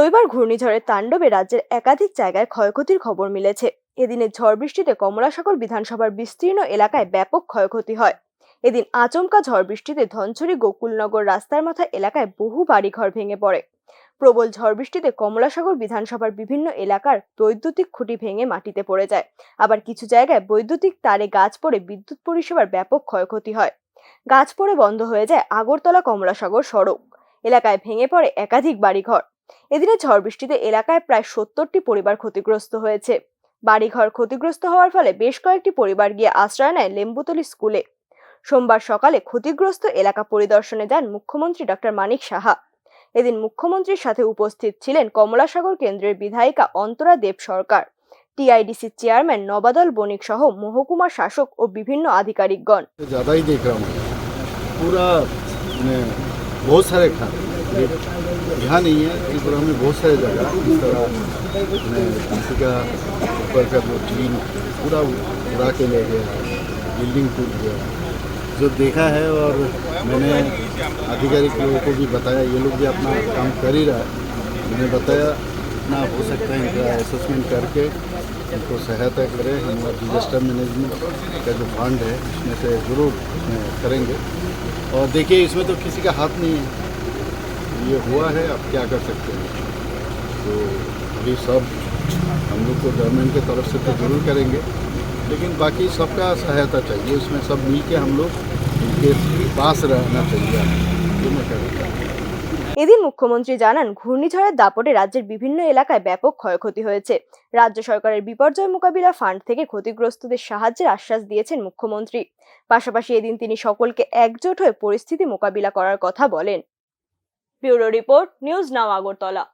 রবিবার ঘূর্ণিঝড়ের তাণ্ডবে রাজ্যের একাধিক জায়গায় ক্ষয়ক্ষতির খবর মিলেছে। এদিনের ঝড় বৃষ্টিতে কমলাসাগর বিধানসভার বিস্তীর্ণ এলাকায় ব্যাপক ক্ষয়ক্ষতি হয়। এদিন আচমকা ঝড় বৃষ্টিতে ধনছড়ি গোকুলনগর রাস্তার মাথা এলাকায় বহু বাড়িঘর ভেঙে পড়ে। প্রবল ঝড় বৃষ্টিতে কমলাসাগর বিধানসভার বিভিন্ন এলাকার বৈদ্যুতিক খুঁটি ভেঙে মাটিতে পড়ে যায়। আবার কিছু জায়গায় বৈদ্যুতিক তারে গাছ পড়ে বিদ্যুৎ পরিষেবার ব্যাপক ক্ষয়ক্ষতি হয়। গাছ পড়ে বন্ধ হয়ে যায় আগরতলা কমলাসাগর সড়ক। এলাকায় ভেঙে পড়ে একাধিক বাড়িঘর। এদিনে ঝড় বৃষ্টিতে এলাকায় প্রায় সত্তরটি পরিবার ক্ষতিগ্রস্ত হয়েছে বাড়িঘর ক্ষতিগ্রস্ত হওয়ার ফলে বেশ কয়েকটি পরিবার গিয়ে আশ্রয় নেয় লেম্বুতলি স্কুলে সোমবার সকালে ক্ষতিগ্রস্ত এলাকা পরিদর্শনে যান মুখ্যমন্ত্রী ডক্টর মানিক সাহা এদিন মুখ্যমন্ত্রীর সাথে উপস্থিত ছিলেন কমলাসাগর কেন্দ্রের বিধায়িকা অন্তরা দেব সরকার টিআইডিসি চেয়ারম্যান নবাদল বণিক সহ মহকুমা শাসক ও বিভিন্ন আধিকারিকগণ तो ज़्यादा ही देख रहा हूँ पूरा मैं बहुत सारे खान यहाँ नहीं है त्रिपुरा में बहुत सारे जगह इस तरह किसी का ऊपर का जो टीम पूरा उड़ा के ले गया बिल्डिंग टूट गया। जो देखा है और मैंने आधिकारिक लोगों को भी बताया, ये लोग भी अपना काम कर ही रहा है। मैंने बताया, ना, हो सकता है इनका असेसमेंट करके इनको सहायता करें हम लोग डिजास्टर मैनेजमेंट का जो फंड है उसमें से ज़रूर करेंगे। और देखिए, इसमें तो किसी का हाथ नहीं है। ये हुआ है अब क्या कर सकते हैं तो अभी सब हम लोग तो गवर्नमेंट की तरफ से तो ज़रूर करेंगे लेकिन बाकी सबका सहायता चाहिए उसमें सब मिल के हम लोग इनके पास रहना चाहिए ये मैं करूँगा এদিন মুখ্যমন্ত্রী জানান ঘূর্ণিঝড়ের দাপটে রাজ্যের বিভিন্ন এলাকায় ব্যাপক ক্ষয়ক্ষতি হয়েছে রাজ্য সরকারের বিপর্যয় মোকাবিলা ফান্ড থেকে ক্ষতিগ্রস্তদের সাহায্যের আশ্বাস দিয়েছেন মুখ্যমন্ত্রী পাশাপাশি এদিন তিনি সকলকে একজোট হয়ে পরিস্থিতি মোকাবিলা করার কথা বলেন Bureau report news now Agartala.